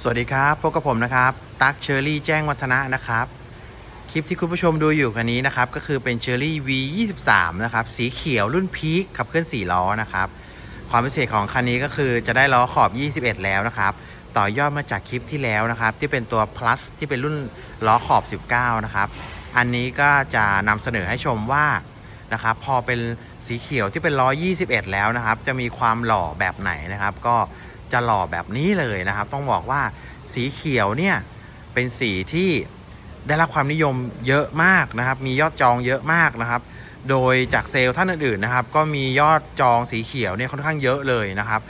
สวัสดีครับพบกับผมนะครับ ตั๊กเชอรี่แจ้งวัฒนะนะครับ คลิปที่คุณผู้ชมดูอยู่คันนี้นะครับ ก็คือเป็นเชอรี่ V23 นะครับ สีเขียวรุ่นพีคขับเคลื่อน4ล้อนะครับ ความพิเศษของคันนี้ก็คือจะได้ล้อขอบ 21 แล้วนะครับ ต่อยอดมาจากคลิปที่แล้วนะครับ ที่เป็นตัว plus ที่เป็นรุ่นล้อขอบ 19 นะครับ อันนี้ก็จะนำเสนอให้ชมว่านะครับ พอเป็นสีเขียวที่เป็นล้อ 21 แล้วนะครับ จะมีความหล่อแบบไหนนะครับ ก็ จะหล่อแบบนี้เลยนะครับ ต้องบอกว่าสีเขียวเนี่ยเป็นสีที่ได้รับความนิยมเยอะมากนะครับ มียอดจองเยอะมากนะครับ โดยจากเซลล์ท่านอื่นๆนะครับ ก็มียอดจองสีเขียวเนี่ยค่อนข้างเยอะเลยนะครับ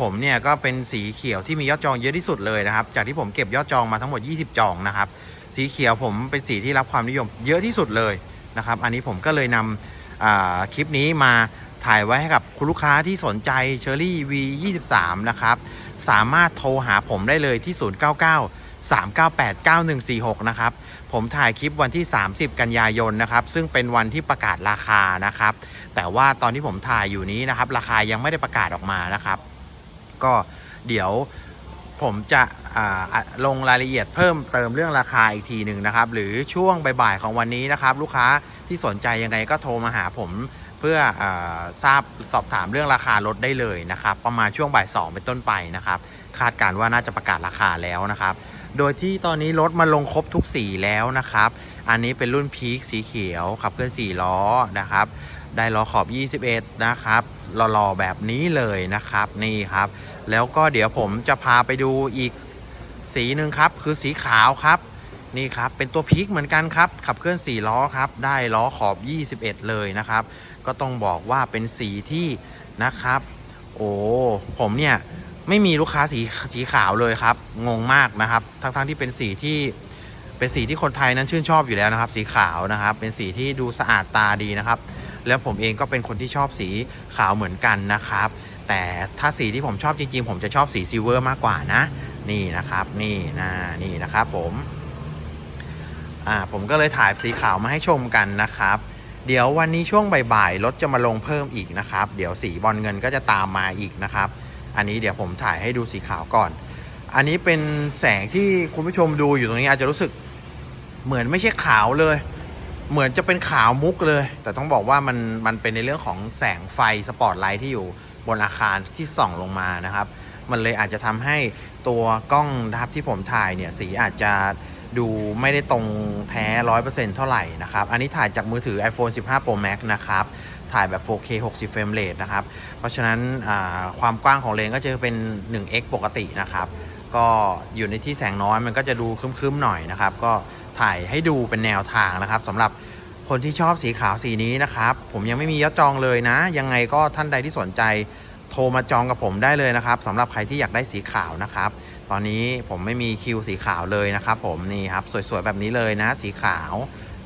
ผมเนี่ยก็เป็นสีเขียวที่มียอดจองเยอะที่สุดเลยนะครับ จากที่ผมเก็บยอดจองมาทั้งหมด 20 จองนะครับ สีเขียวผมเป็นสีที่รับความนิยมเยอะที่สุดเลยนะครับ อันนี้ผมก็เลยนำคลิปนี้มาถ่ายไว้ให้กับ คุณลูกค้าที่สนใจเชอรี่ V23 นะครับ สามารถโทรหาผมได้เลยที่ 099 398 9146 นะครับ ผมถ่ายคลิปวันที่ 30 กันยายนนะครับ ซึ่งเป็นวันที่ประกาศราคานะครับ แต่ว่าตอนที่ผมถ่ายอยู่นี้นะครับ ราคายังไม่ได้ประกาศออกมานะครับ ก็เดี๋ยวผมจะอ่าลงรายละเอียดเพิ่มเติมเรื่องราคาอีกทีหนึ่งนะครับ หรือช่วงบ่ายๆของวันนี้นะครับ ลูกค้าที่สนใจยังไงก็โทรมาหาผม เพื่ออทราบสอบถามเรื่องราคารถได้เลยนะครับ ประมาณช่วงบ่ายสองเป็นต้นไปนะครับ คาดการณ์ว่าน่าจะประกาศราคาแล้วนะครับ โดยที่ตอนนี้รถมาลงครบทุกสีแล้วนะครับ อันนี้เป็นรุ่นพีคสีเขียวขับเคลื่อน4ล้อนะครับ ได้ล้อขอบ 21 นะครับหล่อๆแบบนี้เลยนะครับนี่ครับ แล้วก็เดี๋ยวผมจะพาไปดูอีกสีหนึ่งครับคือสีขาวครับนี่ครับเป็นตัวพีคเหมือนกันครับขับเคลื่อน4ล้อครับได้ล้อขอบ 21 เลยนะครับ ก็ต้องบอกว่าเป็นสีที่นะครับ โอ้ผมเนี่ยไม่มีลูกค้าสีสีขาวเลยครับ งงมากนะครับ ทั้งๆที่เป็นสีที่เป็นสีที่คนไทยนั้นชื่นชอบอยู่แล้วนะครับ สีขาวนะครับ เป็นสีที่ดูสะอาดตาดีนะครับ แล้วผมเองก็เป็นคนที่ชอบสีขาวเหมือนกันนะครับ แต่ถ้าสีที่ผมชอบจริง ๆ ผมจะชอบสีซิลเวอร์มากกว่านะ นี่นะครับ นี่นะนี่นะครับผมอ่าผมก็เลยถ่ายสีขาวมาให้ชมกันนะครับ เดี๋ยววันนี้ช่วงบ่ายๆรถจะมาลงเพิ่มอีกนะครับ เดี๋ยวสีบอลเงินก็จะตามมาอีกนะครับ อันนี้เดี๋ยวผมถ่ายให้ดูสีขาวก่อน อันนี้เป็นแสงที่คุณผู้ชมดูอยู่ตรงนี้อาจจะรู้สึกเหมือนไม่ใช่ขาวเลย เหมือนจะเป็นขาวมุกเลย แต่ต้องบอกว่ามันมันเป็นในเรื่องของแสงไฟสปอตไลท์ที่อยู่บนอาคารที่ส่องลงมานะครับ มันเลยอาจจะทำให้ตัวกล้องนะครับที่ผมถ่ายเนี่ยสีอาจจะ ดูไม่ได้ตรงแท้ร้อยเปอร์เซ็นต์เท่าไหร่นะครับ อันนี้ถ่ายจากมือถือ iPhone 15 Pro Max นะครับ ถ่ายแบบ 4K 60 เฟรมเรทนะครับ เพราะฉะนั้นความกว้างของเลนก็จะเป็น 1x ปกตินะครับ ก็อยู่ในที่แสงน้อยมันก็จะดูคึ้มๆหน่อยนะครับ ก็ถ่ายให้ดูเป็นแนวทางนะครับสำหรับคนที่ชอบสีขาวสีนี้นะครับ ผมยังไม่มียอดจองเลยนะ ยังไงก็ท่านใดที่สนใจโทรมาจองกับผมได้เลยนะครับสำหรับใครที่อยากได้สีขาวนะครับ ตอนนี้ผมไม่มีคิวสีขาวเลยนะครับ ผมนี่ครับสวยๆแบบนี้เลยนะ สีขาว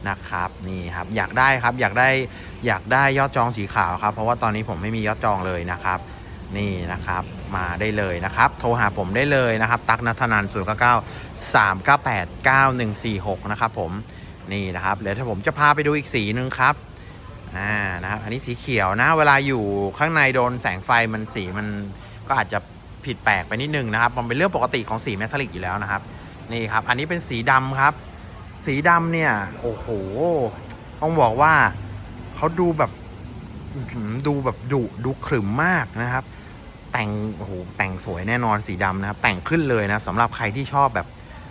นะครับนี่ครับอยากได้ครับอยากได้อยากได้ยอดจองสีขาวครับ เพราะว่าตอนนี้ผมไม่มียอดจองเลยนะครับ นี่นะครับมาได้เลยนะครับ โทรหาผมได้เลยนะครับ ตักนัทนัน0 9 9 3 9 8 9 1 4 6นะครับผมนี่นะครับเดี๋ยวถ้าผมจะพาไปดูอีกสีหนึ่งครับอ่านะครับอันนี้สีเขียวนะ เวลาอยู่ข้างในโดนแสงไฟมันสีมันก็อาจจะ ผิดแปลกไปนิดนึงนะครับ มันเป็นเรื่องปกติของสีเมทัลลิกอยู่แล้วนะครับ นี่ครับ อันนี้เป็นสีดำครับ สีดำเนี่ย โอ้โห ต้องบอกว่าเขาดูแบบดูแบบดุดูขรึมมากนะครับ แต่งโอ้โหแต่งสวยแน่นอนสีดำนะครับ แต่งขึ้นเลยนะสำหรับใครที่ชอบแบบ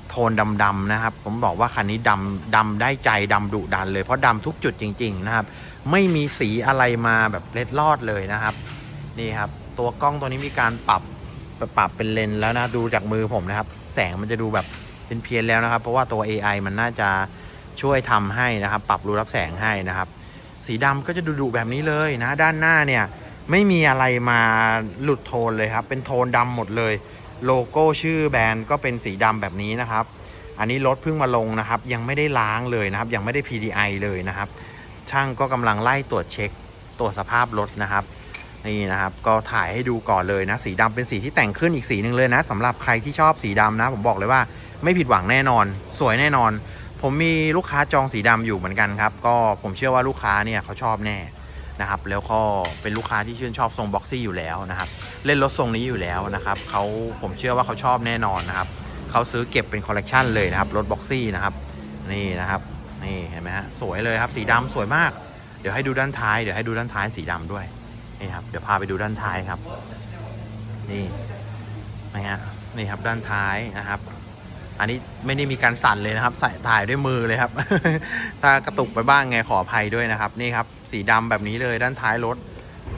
โทนดำๆนะครับ ผมบอกว่าคันนี้ดำดำได้ใจดำดุดันเลยเพราะดำทุกจุดจริง ๆนะครับ ไม่มีสีอะไรมาแบบเล็ดลอดเลยนะครับ นี่ครับ ตัวกล้องตัวนี้มีการปรับ ปรับเป็นเลนแล้วนะดูจากมือผมนะครับ แสงมันจะดูแบบเป็นเพี้ยนแล้วนะครับ เพราะว่าตัว AI มันน่าจะช่วยทำให้นะครับ ปรับรูรับแสงให้นะครับ สีดำก็จะดุๆแบบนี้เลยนะ ด้านหน้าเนี่ยไม่มีอะไรมาหลุดโทนเลยครับ เป็นโทนดำหมดเลย โลโก้ชื่อแบรนด์ก็เป็นสีดำแบบนี้นะครับ อันนี้รถเพิ่งมาลงนะครับ ยังไม่ได้ล้างเลยนะครับ ยังไม่ได้ PDI เลยนะครับ ช่างก็กำลังไล่ตรวจเช็คตรวจสภาพรถนะครับ นี่นะครับ ก็ถ่ายให้ดูก่อนเลยนะ สีดำเป็นสีที่แต่งขึ้นอีกสีหนึ่งเลยนะสำหรับใครที่ชอบสีดำนะ ผมบอกเลยว่าไม่ผิดหวังแน่นอน สวยแน่นอน ผมมีลูกค้าจองสีดำอยู่เหมือนกันครับ ก็ผมเชื่อว่าลูกค้าเนี่ยเขาชอบแน่นะครับ แล้วก็เป็นลูกค้าที่ชื่นชอบทรงบ็อกซี่อยู่แล้วนะครับ เล่นรถทรงนี้อยู่แล้วนะครับเขาผมเชื่อว่าเขาชอบแน่นอนนะครับเขาซื้อเก็บเป็นคอลเลกชันเลยนะครับรถบ็อกซี่นะครับ นี่นะครับ นี่เห็นไหมฮะสวยเลยครับสีดำสวยมาก เดี๋ยวให้ดูด้านท้ายเดี๋ยวให้ดูด้านท้ายสีดำด้วย นี่ครับ เดี๋ยวพาไปดูด้านท้ายครับ นี่นะฮะนี่ครับด้านท้ายนะครับ อันนี้ไม่ได้มีการสั่นเลยนะครับ ใส่ถ่ายด้วยมือเลยครับ ถ้ากระตุกไปบ้างไงขออภัยด้วยนะครับ นี่ครับ สีดำแบบนี้เลยด้านท้ายรถ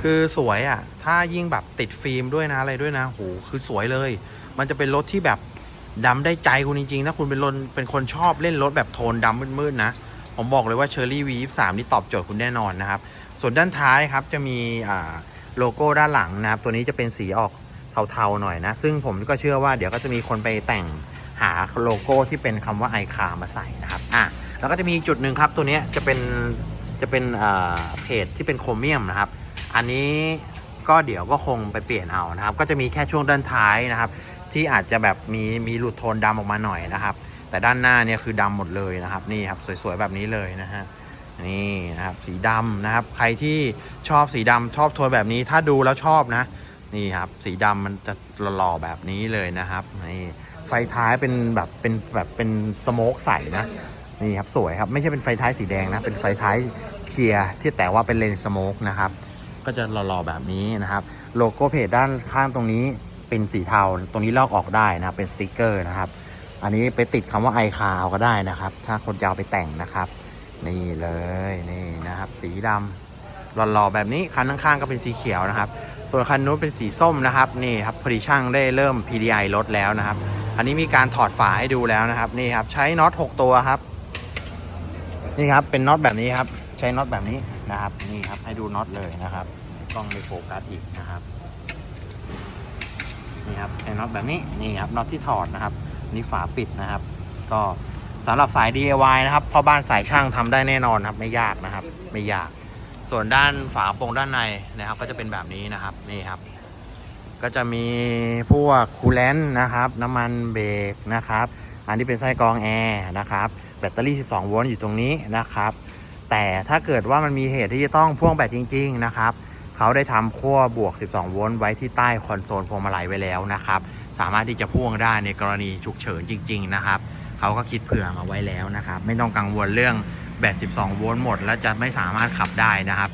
คือสวยอะ ถ้ายิ่งแบบติดฟิล์มด้วยนะอะไรด้วยนะโหคือสวยเลย มันจะเป็นรถที่แบบดำได้ใจคุณจริงๆถ้าคุณเป็นรถเป็นคนชอบเล่นรถแบบโทนดำมืดๆนะ ผมบอกเลยว่า Cherry V23 นี่ตอบโจทย์คุณแน่นอนนะครับ ส่วนด้านท้ายครับจะมีโลโก้ด้านหลังนะครับ ตัวนี้จะเป็นสีออกเทาๆหน่อยนะ ซึ่งผมก็เชื่อว่าเดี๋ยวก็จะมีคนไปแต่งหาโลโก้ที่เป็นคำว่าไอคามาใส่นะครับอะแล้วก็จะมีจุดหนึ่งครับ ตัวนี้จะเป็นจะเป็นเพจที่เป็นโครเมียมนะครับ อันนี้ก็เดี๋ยวก็คงไปเปลี่ยนเอานะครับ ก็จะมีแค่ช่วงด้านท้ายนะครับ ที่อาจจะแบบมีมีหลุดโทนดำออกมาหน่อยนะครับ แต่ด้านหน้าเนี่ยคือดำหมดเลยนะครับนี่ครับสวยๆแบบนี้เลยนะฮะ นี่นะครับสีดำนะครับ ใครที่ชอบสีดำชอบโทนแบบนี้ ถ้าดูแล้วชอบนะ นี่ครับ สีดำมันจะหล่อแบบนี้เลยนะครับนี่ไฟท้ายเป็นแบบเป็นแบบเป็นสโมกใสนะนี่ครับสวยครับไม่ใช่เป็นไฟท้ายสีแดงนะ เป็นไฟท้ายเคลียร์ที่แต่ว่าเป็นเลนส์สโมกนะครับ ก็จะหล่อๆแบบนี้นะครับ โลโก้เพจด้านข้างตรงนี้เป็นสีเทา ตรงนี้ลอกออกได้นะเป็นสติกเกอร์นะครับ อันนี้ไปติดคำว่าไอคาวก็ได้นะครับ ถ้าคนจะเอาไปแต่งนะครับ นี่เลยนี่นะครับ สีดำหล่อๆแบบนี้คันข้างๆก็เป็นสีเขียวนะครับ ส่วนคันนู้นเป็นสีส้มนะครับนี่ครับพอดีช่างได้เริ่ม PDI ลดแล้วนะครับ อันนี้มีการถอดฝาให้ดูแล้วนะครับนี่ครับใช้น็อต6ตัวครับ นี่ครับเป็นน็อตแบบนี้ครับ ใช้น็อตแบบนี้นะครับนี่ครับให้ดูน็อตเลยนะครับกล้องไม่โฟกัสอีกนะครับนี่ครับใช้น็อตแบบนี้นี่ครับน็อตที่ถอดนะครับ นี่ฝาปิดนะครับ ก็ สำหรับสาย DIY นะครับพ่อบ้านสายช่างทำได้แน่นอนครับ ไม่ยากนะครับ ไม่ยาก ส่วนด้านฝาโปร่งด้านในนะครับ ก็จะเป็นแบบนี้นะครับนี่ครับ ก็จะมีพวกคูลเลนต์นะครับ น้ำมันเบรกนะครับ อันนี้เป็นไส้กรองแอร์นะครับ แบตเตอรี่ 12 โวลต์อยู่ตรงนี้นะครับ แต่ถ้าเกิดว่ามันมีเหตุที่จะต้องพ่วงแบตจริง ๆ นะครับเขาได้ทำขั้วบวก 12 โวลต์ไว้ที่ใต้คอนโซลพวงมาลัยไว้แล้วนะครับ สามารถที่จะพ่วงได้ในกรณีฉุกเฉินจริง ๆ นะครับ เขาก็คิดเผื่อมาไว้แล้วนะครับ ไม่ต้องกังวลเรื่องแบต 12 โวลต์หมด แล้วจะไม่สามารถขับได้นะครับ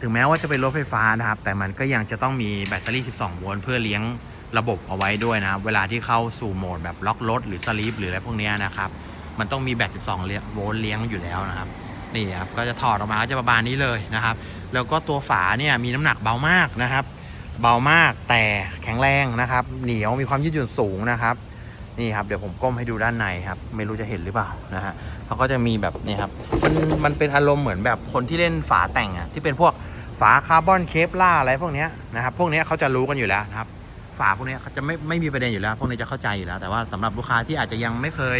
ถึงแม้ว่าจะเป็นรถไฟฟ้านะครับ แต่มันก็ยังจะต้องมีแบตเตอรี่ 12 โวลต์เพื่อเลี้ยงระบบเอาไว้ด้วยนะครับ เวลาที่เข้าสู่โหมดแบบล็อกรถหรือสลีปหรืออะไรพวกนี้นะครับ มันต้องมีแบต 12 โวลต์เลี้ยงอยู่แล้วนะครับ นี่ครับ ก็จะถอดออกมาก็จะประมาณนี้เลยนะครับ แล้วก็ตัวฝาเนี่ยมีน้ำหนักเบามากนะครับ เบามากแต่แข็งแรงนะครับ เหนียวมีความยืดหยุ่นสูงนะครับ นี่ครับเดี๋ยวผมก้มให้ดูด้านในครับ ไม่รู้จะเห็นหรือเปล่านะฮะเขาก็จะมีแบบนี่ครับมันมันเป็นอารมณ์เหมือนแบบคนที่เล่นฝาแต่งอะที่เป็นพวกฝาคาร์บอนเคปล่าอะไรพวกนี้นะครับพวกนี้เขาจะรู้กันอยู่แล้วนะครับฝาพวกนี้เขาจะไม่ไม่มีประเด็นอยู่แล้ว พวกนี้จะเข้าใจอยู่แล้ว แต่ว่าสำหรับลูกค้าที่อาจจะยังไม่เคย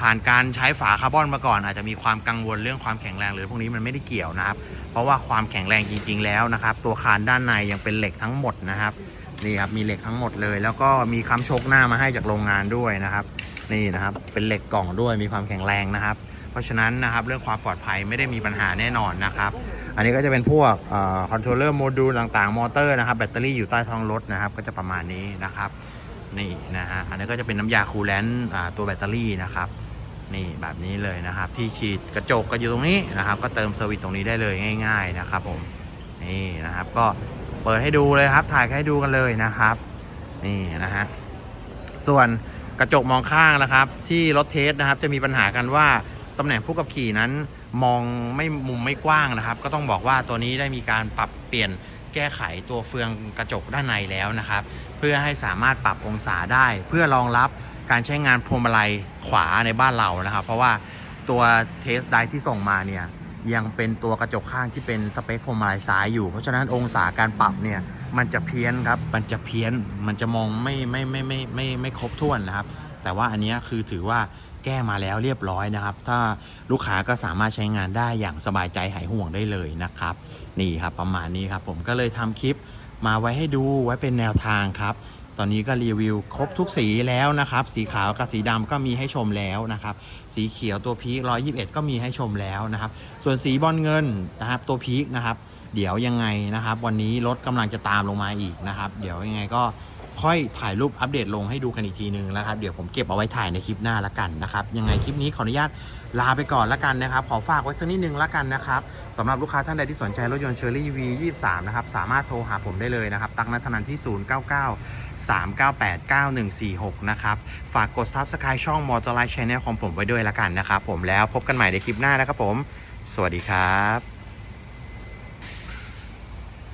ผ่านการใช้ฝาคาร์บอนมาก่อน อาจจะมีความกังวลเรื่องความแข็งแรงหรือพวกนี้มันไม่ได้เกี่ยวนะครับ เพราะว่าความแข็งแรงจริง ๆ แล้วนะครับ ตัวคานด้านในยังเป็นเหล็กทั้งหมดนะครับ นี่ครับมีเหล็กทั้งหมดเลย แล้วก็มีค้ำชกหน้ามาให้จากโรงงานด้วยนะครับ นี่นะครับเป็นเหล็กกล่องด้วยมีความแข็งแรงนะครับ เพราะฉะนั้นนะครับเรื่องความปลอดภัยไม่ได้มีปัญหาแน่นอนนะครับ อันนี้ก็จะเป็นพวกคอนโทรลเลอร์โมดูลต่างๆ มอเตอร์นะครับ แบตเตอรี่อยู่ใต้ท้องรถนะครับ ก็จะประมาณนี้นะครับนี่นะฮะอันนี้ก็จะเป็นน้ำยาคูลแลนต์ตัวแบตเตอรี่นะครับนี่แบบนี้เลยนะครับ ที่ฉีดกระจกก็อยู่ตรงนี้นะครับ ก็เติมเซอร์วิสตรงนี้ได้เลยง่าย ๆนะครับผมนี่นะครับก็ เปิดให้ดูเลยครับ ถ่ายให้ดูกันเลยนะครับ นี่นะฮะ ส่วนกระจกมองข้างนะครับ ที่รถเทสนะครับ จะมีปัญหากันว่าตำแหน่งผู้ขับขี่นั้นมองไม่มุมไม่กว้างนะครับ ก็ต้องบอกว่าตัวนี้ได้มีการปรับเปลี่ยนแก้ไขตัวเฟืองกระจกด้านในแล้วนะครับ เพื่อให้สามารถปรับองศาได้ เพื่อรองรับการใช้งานพวงมาลัยขวาในบ้านเรานะครับ เพราะว่าตัวเทสไดที่ส่งมาเนี่ย ยังเป็นตัวกระจกข้างที่เป็นสเปคพวงมาลัยซ้ายอยู่ เพราะฉะนั้นองศาการปรับเนี่ยมันจะเพี้ยนครับ มันจะเพี้ยน มันจะมองไม่ไม่ไม่ไม่ไม่ไม่ไม่ครบถ้วนนะครับ แต่ว่าอันนี้คือถือว่าแก้มาแล้วเรียบร้อยนะครับ ถ้าลูกค้าก็สามารถใช้งานได้อย่างสบายใจหายห่วงได้เลยนะครับ นี่ครับประมาณนี้ครับ ผมก็เลยทำคลิปมาไว้ให้ดูไว้เป็นแนวทางครับ ตอนนี้ก็รีวิวครบทุกสีแล้วนะครับ สีขาวกับสีดำก็มีให้ชมแล้วนะครับ สีเขียวตัวพีค121ก็มีให้ชมแล้วนะครับ ส่วนสีบอลเงินนะครับตัวพีคนะครับ เดี๋ยวยังไงนะครับ วันนี้รถกำลังจะตามลงมาอีกนะครับ เดี๋ยวยังไงก็ค่อยถ่ายรูปอัปเดตลงให้ดูกันอีกทีนึงนะครับ เดี๋ยวผมเก็บเอาไว้ถ่ายในคลิปหน้าละกันนะครับ ยังไงคลิปนี้ขออนุญาต ลาไปก่อนละกันนะครับ ขอฝากไว้สักนิดนึงละกันนะครับสำหรับลูกค้าท่านใดที่สนใจรถยนต์เชอร์รี่ V23 นะครับ สามารถโทรหาผมได้เลยนะครับ ตักนัทนันที่ 099 398 9146 นะครับ ฝากกด Subscribe ช่อง m o t o r i g h t Channel ของผมไว้ด้วยละกันนะครับผมแล้วพบกันใหม่ในคลิปหน้านะครับผม สวัสดีครับ